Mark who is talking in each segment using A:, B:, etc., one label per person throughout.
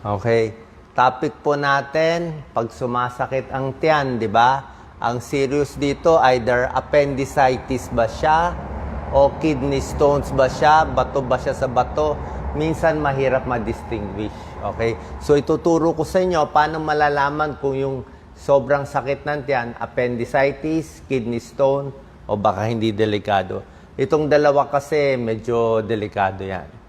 A: Okay. Topic po natin, pag sumasakit ang tiyan, di ba? Ang serious dito, either appendicitis ba siya o kidney stones ba siya, bato ba siya sa bato. Minsan mahirap ma-distinguish. Okay? So ituturo ko sa inyo paano malalaman kung yung sobrang sakit ng tiyan, appendicitis, kidney stone, o baka hindi delikado. Itong dalawa kasi medyo delikado yan.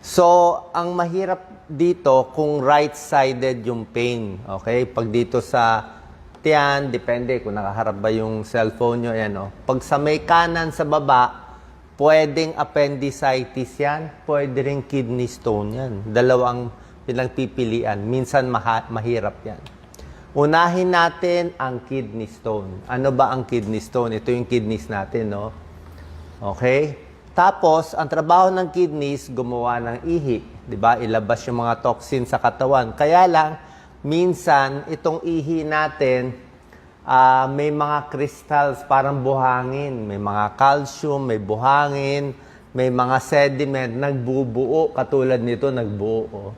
A: So, ang mahirap dito kung right-sided yung pain. Okay? Pag dito sa tiyan, depende kung nakaharap ba yung cellphone nyo. Yan, oh. Pag sa may kanan sa baba, pwedeng appendicitis yan, pwede rin kidney stone yan. Dalawang pinagpipilian. Minsan maha- mahirap yan. Unahin natin ang kidney stone. Ano ba ang kidney stone? Ito yung kidneys natin, no? Okay? Tapos, ang trabaho ng kidneys, gumawa ng ihi. Di ba? Ilabas yung mga toxin sa katawan. Kaya lang, minsan, itong ihi natin, ah, may mga crystals, parang buhangin. May mga calcium, may buhangin, may mga sediment, nagbubuo. Katulad nito, nagbuo. oh.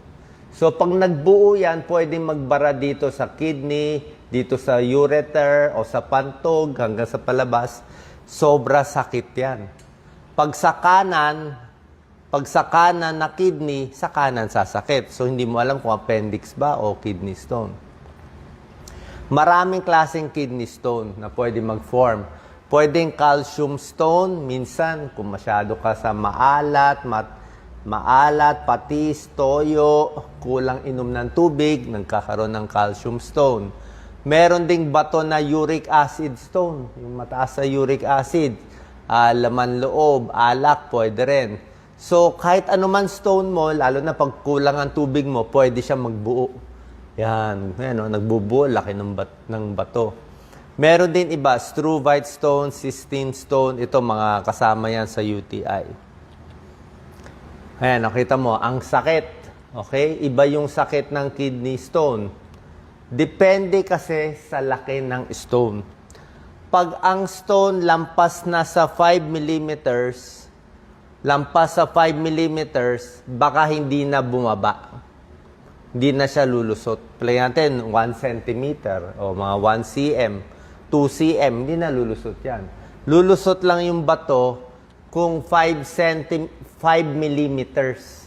A: So, pag nagbuo yan, pwedeng magbara dito sa kidney, dito sa ureter, o sa pantog, hanggang sa palabas. Sobra sakit yan. Pag sa kanan, pag sa kanan na kidney, sa kanan sasakit. So, hindi mo alam kung appendix ba o kidney stone. Maraming klaseng kidney stone na pwede mag-form. Pwedeng calcium stone, minsan kung masyado ka sa maalat, mat, maalat, patis, toyo, kulang inom ng tubig, nagkakaroon ng calcium stone. Meron ding bato na uric acid stone, yung mataas sa uric acid. Ah, laman loob, alak, pwede rin. So, kahit anuman stone mo, lalo na pag kulang ang tubig mo, pwede siya magbuo. Yan, yan no, nagbubuo, laki ng, bat, ng bato. Meron din iba, struvite stone, cystine stone, ito mga kasama yan sa UTI. Ayan, nakita mo, ang sakit. Okay? Iba yung sakit ng kidney stone. Depende kasi sa laki ng stone. Pag ang stone lampas na sa 5 millimeters, lampas sa 5 millimeters, baka hindi na bumaba. Hindi na siya lulusot. Play natin 1 centimeter o mga 1 cm, 2 cm, hindi na lulusot yan. Lulusot lang yung bato kung 5 centi 5 millimeters.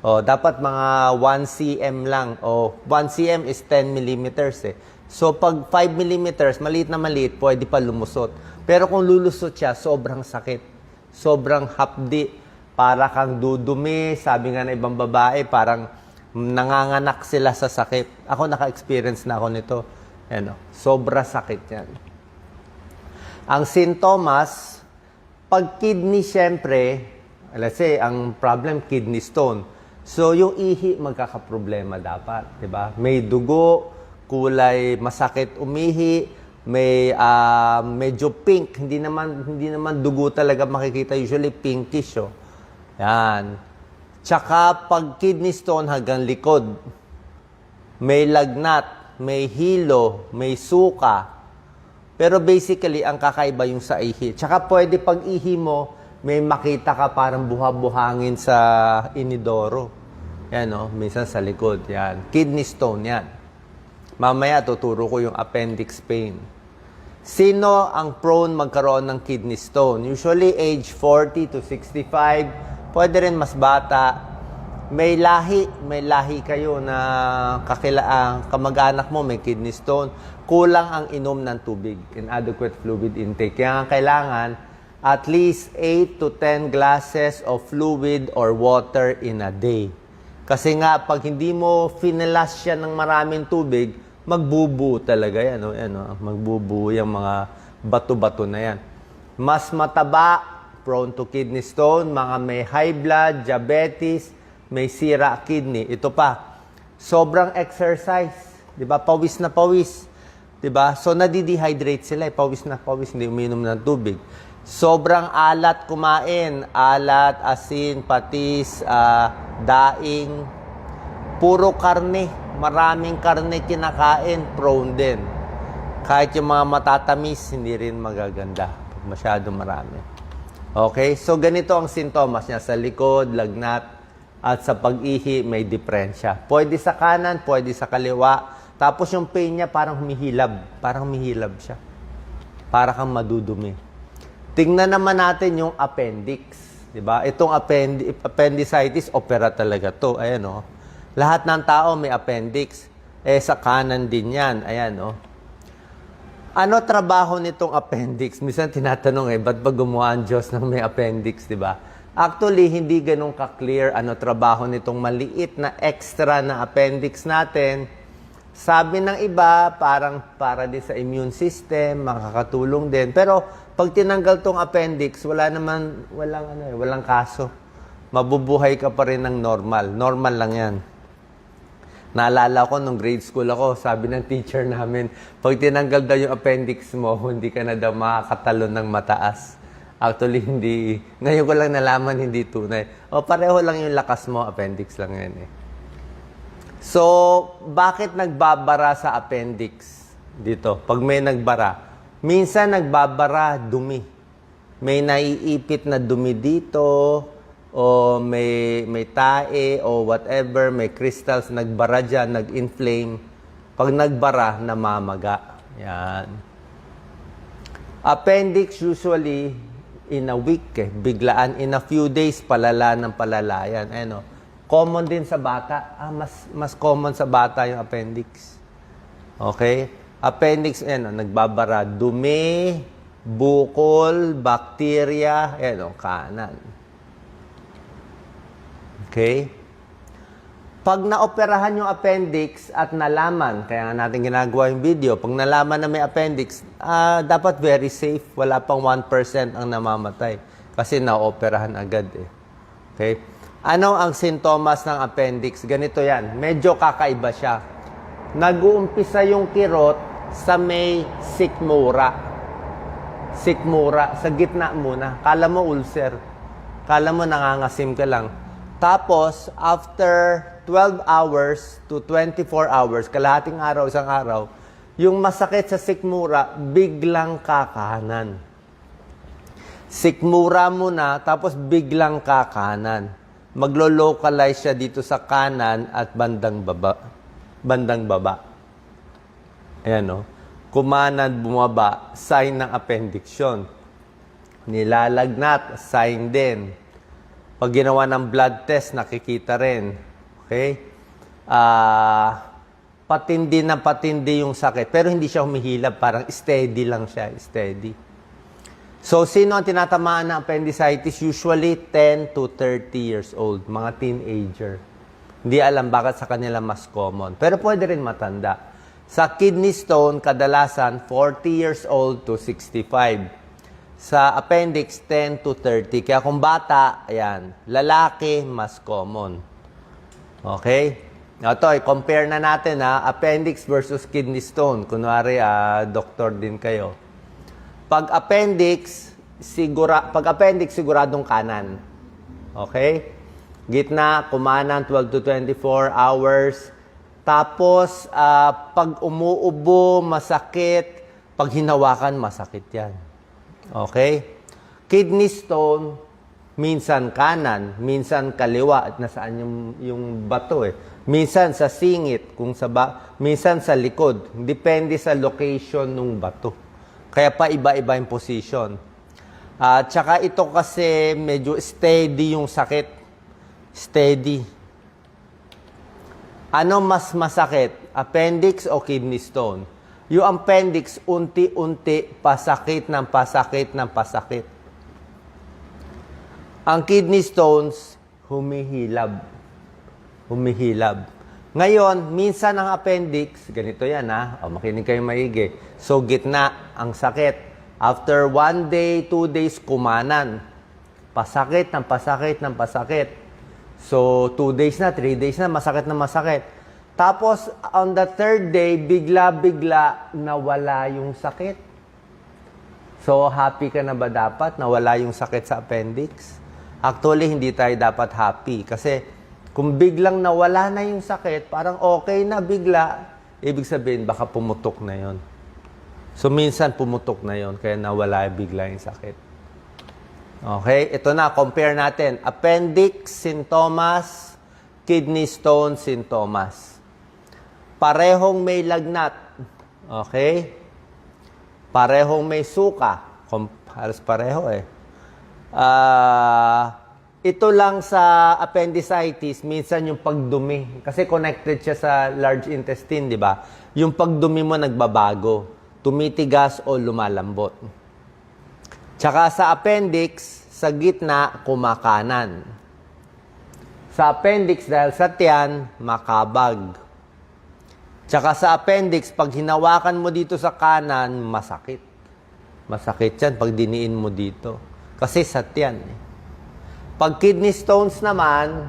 A: O, dapat mga 1 cm lang. O, 1 cm is 10 millimeters eh. So, pag 5 millimeters, maliit na maliit, pwede pa lumusot. Pero kung lulusot siya, sobrang sakit. Sobrang hapdi. Para kang dudumi. Sabi nga na ibang babae, parang nanganganak sila sa sakit. Ako naka-experience na ako nito. Ano, sobra sakit yan. Ang sintomas, pag kidney syempre, let's say, ang problem, kidney stone. So, yung ihi, magkakaproblema dapat. 'di ba? May dugo, kulay masakit umihi, may ah, medyo pink, hindi naman hindi naman dugo talaga makikita usually pinkish oh. Yan. Tsaka pag kidney stone hanggang likod, may lagnat, may hilo, may suka. Pero basically, ang kakaiba yung sa ihi. Tsaka pwede pag ihi mo, may makita ka parang buha-buhangin sa inidoro. Yan, no? Minsan sa likod. Yan. Kidney stone, yan. Mamaya, tuturo ko yung appendix pain. Sino ang prone magkaroon ng kidney stone? Usually, age 40 to 65. Pwede rin mas bata. May lahi, may lahi kayo na kakila, ah, kamag-anak mo may kidney stone. Kulang ang inom ng tubig, inadequate fluid intake. Kaya nga kailangan at least 8 to 10 glasses of fluid or water in a day. Kasi nga, pag hindi mo finalas siya ng maraming tubig, magbubuo talaga yan. Yan oh, magbubuo yung mga bato-bato na yan. Mas mataba, prone to kidney stone, mga may high blood, diabetes, may sira kidney. Ito pa, sobrang exercise. Di ba? Pawis na pawis. Di ba? So, nadidehydrate sila. eh. Pawis na pawis, hindi uminom ng tubig. Sobrang alat kumain. Alat, asin, patis, ah, daing. Puro karne. Maraming karne kinakain. Prone din. Kahit yung mga matatamis, hindi rin magaganda. Masyado marami. Okay? So, ganito ang sintomas niya. Sa likod, lagnat, at sa pag-ihi may diferensya. Pwede sa kanan, pwede sa kaliwa. Tapos yung pain niya parang humihilab. Parang humihilab siya. Para kang madudumi. Tingnan naman natin yung appendix. 'Di ba? Itong appendi- appendicitis, opera talaga to. Ayan oh. Lahat ng tao may appendix. Eh sa kanan din yan. Ayan oh. Ano trabaho nitong appendix? Minsan tinatanong eh, ba't ba gumawa ang Diyos ng may appendix, di ba? Actually, hindi ganun ka-clear ano trabaho nitong maliit na extra na appendix natin. Sabi ng iba, parang para din sa immune system, makakatulong din. Pero pag tinanggal tong appendix, wala naman, walang, ano, eh, walang kaso. Mabubuhay ka pa rin ng normal. Normal lang yan. Naalala ko nung grade school ako, sabi ng teacher namin, pag tinanggal daw yung appendix mo, hindi ka na daw makakatalon ng mataas. Actually, hindi. Ngayon ko lang nalaman, hindi tunay. O, pareho lang yung lakas mo, appendix lang yan eh. So, bakit nagbabara sa appendix dito? Pag may nagbara, minsan nagbabara dumi. May naiipit na dumi dito, o may, may tae, o whatever, may crystals, nagbara dyan, nag-inflame. Pag nagbara, namamaga. Yan. Appendix usually in a week, eh, biglaan. In a few days, palala ng palala yan. Ano, common din sa bata. Ah, mas, mas common sa bata yung appendix. Okay? Appendix, ano, nagbabara. Dumi, bukol, bacteria, ano, kanan. Okay? Pag naoperahan yung appendix at nalaman, kaya nga natin ginagawa yung video, pag nalaman na may appendix, ah, dapat very safe. Wala pang 1% ang namamatay. Kasi naoperahan agad eh. Okay? Ano ang sintomas ng appendix? Ganito yan. Medyo kakaiba siya. Nag-uumpisa yung kirot sa may sikmura. Sikmura. Sa gitna muna. Kala mo ulcer. Kala mo nangangasim ka lang. Tapos, after 12 hours to 24 hours, kalahating araw, isang araw, yung masakit sa sikmura, biglang kakanan. Sikmura muna, tapos biglang kakanan. Maglo-localize siya dito sa kanan at bandang baba. Bandang baba. Ayan o. Kumanan, bumaba, sign ng appendix yun. Nilalagnat, sign din. Pag ginawa ng blood test, nakikita rin. Okay? Ah, patindi na patindi yung sakit. Pero hindi siya humihilab. Parang steady lang siya. Steady. So, sino ang tinatamaan ng appendicitis? Usually 10 to 30 years old. Mga teenager. Hindi alam bakit sa kanila mas common. Pero pwede rin matanda. Sa kidney stone, kadalasan 40 years old to 65 sa appendix 10 to 30. Kaya kung bata, ayan, lalaki, mas common. Okay? Ito, i-compare na natin ha, appendix versus kidney stone. Kunwari, ah, doktor din kayo. Pag appendix, sigura, pag appendix, siguradong kanan. Okay? Gitna, kumanan, 12 to 24 hours. Tapos, ah, pag umuubo, masakit. Pag hinawakan, masakit yan. Okay? Kidney stone, minsan kanan, minsan kaliwa, at nasaan yung, yung bato eh. Minsan sa singit, kung sa ba, minsan sa likod. Depende sa location ng bato. Kaya pa iba-iba yung position. At saka ito kasi medyo steady yung sakit. Steady. Ano mas masakit? Appendix o kidney stone? Yung appendix, unti-unti, pasakit ng pasakit ng pasakit. Ang kidney stones, humihilab. Humihilab. Ngayon, minsan ang appendix, ganito yan ha, o, makinig kayo maigi. So, gitna ang sakit. After one day, two days, kumanan. Pasakit ng pasakit ng pasakit. So, two days na, three days na, masakit na masakit. Tapos, on the third day, bigla-bigla nawala yung sakit. So, happy ka na ba dapat nawala yung sakit sa appendix? Actually, hindi tayo dapat happy. Kasi, kung biglang nawala na yung sakit, parang okay na bigla, ibig sabihin, baka pumutok na yon. So, minsan pumutok na yon kaya nawala bigla yung sakit. Okay, ito na, compare natin. Appendix sintomas, kidney stone sintomas. Parehong may lagnat. Okay? Parehong may suka. Halos pareho eh. Ah, ito lang sa appendicitis, minsan yung pagdumi. Kasi connected siya sa large intestine, di ba? Yung pagdumi mo nagbabago. Tumitigas o lumalambot. Tsaka sa appendix, sa gitna, kumakanan. Sa appendix, dahil sa tiyan, makabag. Tsaka sa appendix, pag hinawakan mo dito sa kanan, masakit. Masakit yan pag diniin mo dito. Kasi sa tiyan. eh. Pag kidney stones naman,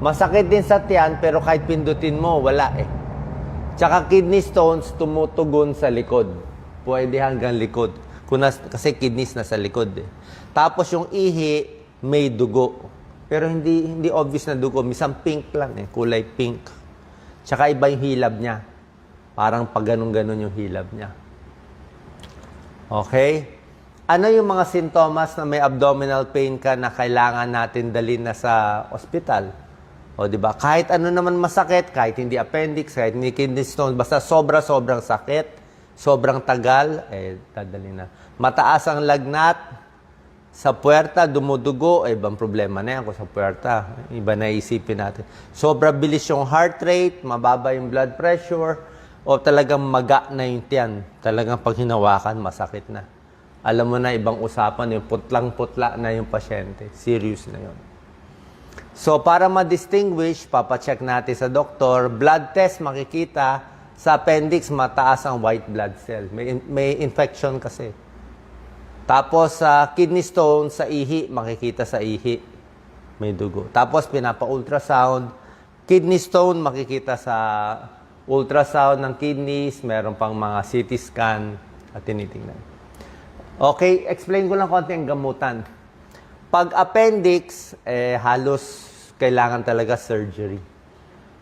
A: masakit din sa tiyan, pero kahit pindutin mo, wala eh. Tsaka kidney stones, tumutugon sa likod. Pwede hanggang likod. Kung nas, kasi kidneys nasa likod eh. Tapos yung ihi, may dugo. Pero hindi hindi obvious na dugo. Minsan pink lang eh. Kulay pink. Tsaka iba yung hilab niya. Parang pag ganun-ganun yung hilab niya. Okay? Ano yung mga sintomas na may abdominal pain ka na kailangan natin dalhin na sa ospital? O di ba? Kahit ano naman masakit, kahit hindi appendix, kahit hindi kidney stone, basta sobra-sobrang sakit, sobrang tagal, eh, dadalhin na. Mataas ang lagnat, sa puwerta, dumudugo, eh, ibang problema na yan kung sa puwerta. Iba na isipin natin. Sobra bilis yung heart rate, mababa yung blood pressure, o talagang maga na yung tiyan. Talagang pag hinawakan, masakit na. Alam mo na, ibang usapan, yung putlang-putla na yung pasyente. Serious na yun. So, para ma-distinguish, papacheck natin sa doktor, blood test makikita, sa appendix, mataas ang white blood cell. May, may infection kasi. Tapos sa kidney stone, sa ihi, makikita sa ihi. May dugo. Tapos pinapa-ultrasound. Kidney stone, makikita sa ultrasound ng kidneys. Meron pang mga CT scan at tinitingnan. Okay, explain ko lang konti ang gamutan. Pag appendix, eh, halos kailangan talaga surgery.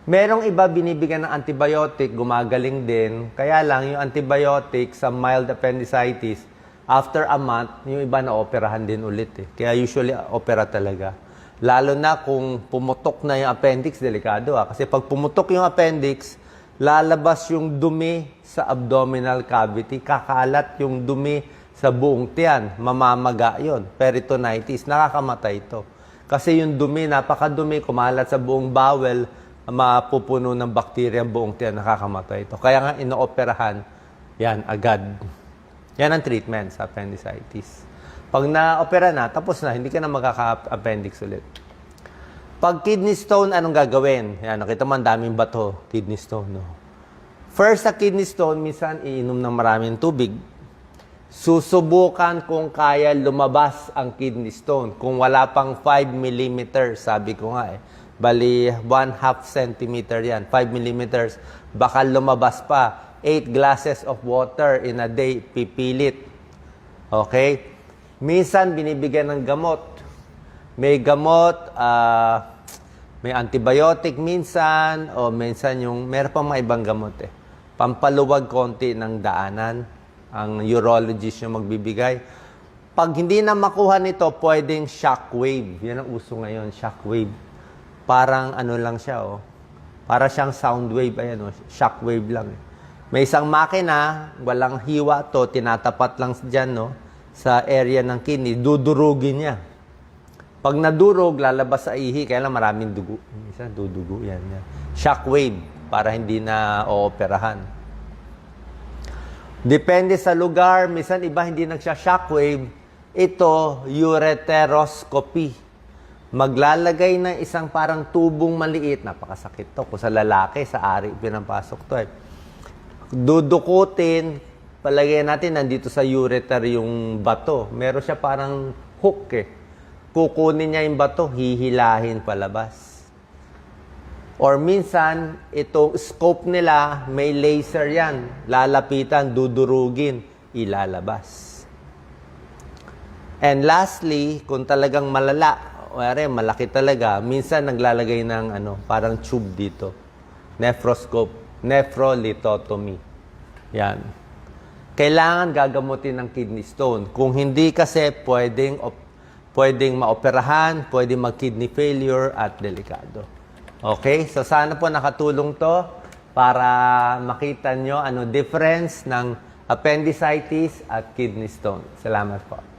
A: Merong iba binibigyan ng antibiotic, gumagaling din. Kaya lang, yung antibiotic sa mild appendicitis, after a month, yung iba na operahan din ulit eh. Kaya usually, opera talaga. Lalo na kung pumutok na yung appendix, delikado ah. Kasi pag pumutok yung appendix, lalabas yung dumi sa abdominal cavity, kakalat yung dumi sa buong tiyan, mamamaga yon peritonitis, nakakamatay ito. Kasi yung dumi, napakadumi, kumalat sa buong bowel, mapupuno ng bakterya ang buong tiyan, nakakamatay ito. Kaya nga, inooperahan, yan, agad. Yan ang treatment sa appendicitis. Pag na-opera na, tapos na, hindi ka na magkaka-appendix ulit. Pag kidney stone, anong gagawin? Yan, nakita mo, ang daming bato, kidney stone. No? First, sa kidney stone, minsan iinom ng maraming tubig. Susubukan kung kaya lumabas ang kidney stone. Kung wala pang 5 mm, sabi ko nga eh. Bali, 1 half centimeter yan. 5 mm, baka lumabas pa. 8 glasses of water in a day, pipilit. Okay? Minsan, binibigyan ng gamot. May gamot, ah, may antibiotic minsan, o minsan yung, meron pa mga ibang gamot eh. Pampaluwag konti ng daanan, ang urologist yung magbibigay. Pag hindi na makuha nito, pwedeng shockwave. Yan ang uso ngayon, shockwave. Parang ano lang siya, oh. Para siyang sound wave, ayan, oh. shockwave lang. eh. May isang makina, walang hiwa to, tinatapat lang dyan, no? Sa area ng kidney, dudurugin niya. Pag nadurog, lalabas sa ihi, kaya lang maraming dugo. Isa, dudugo, yan, yan. Shockwave, para hindi na ooperahan. Depende sa lugar, minsan iba hindi nagsha-shockwave. Ito, ureteroscopy. Maglalagay ng isang parang tubong maliit, napakasakit to. Kung sa lalaki, sa ari, pinapasok to eh. Dudukutin, palagay natin nandito sa ureter yung bato. Meron siya parang hook eh. Kukunin niya yung bato, hihilahin palabas. Or minsan, itong scope nila, may laser yan. Lalapitan, dudurugin, ilalabas. And lastly, kung talagang malala, wari, malaki talaga, minsan naglalagay ng ano, parang tube dito. Nephroscope, nephrolithotomy. Yan. Kailangan gagamutin ng kidney stone. Kung hindi kasi, pwedeng pwedeng maoperahan, pwedeng mag-kidney failure at delikado. Okay? So sana po nakatulong to para makita nyo ano difference ng appendicitis at kidney stone. Salamat po.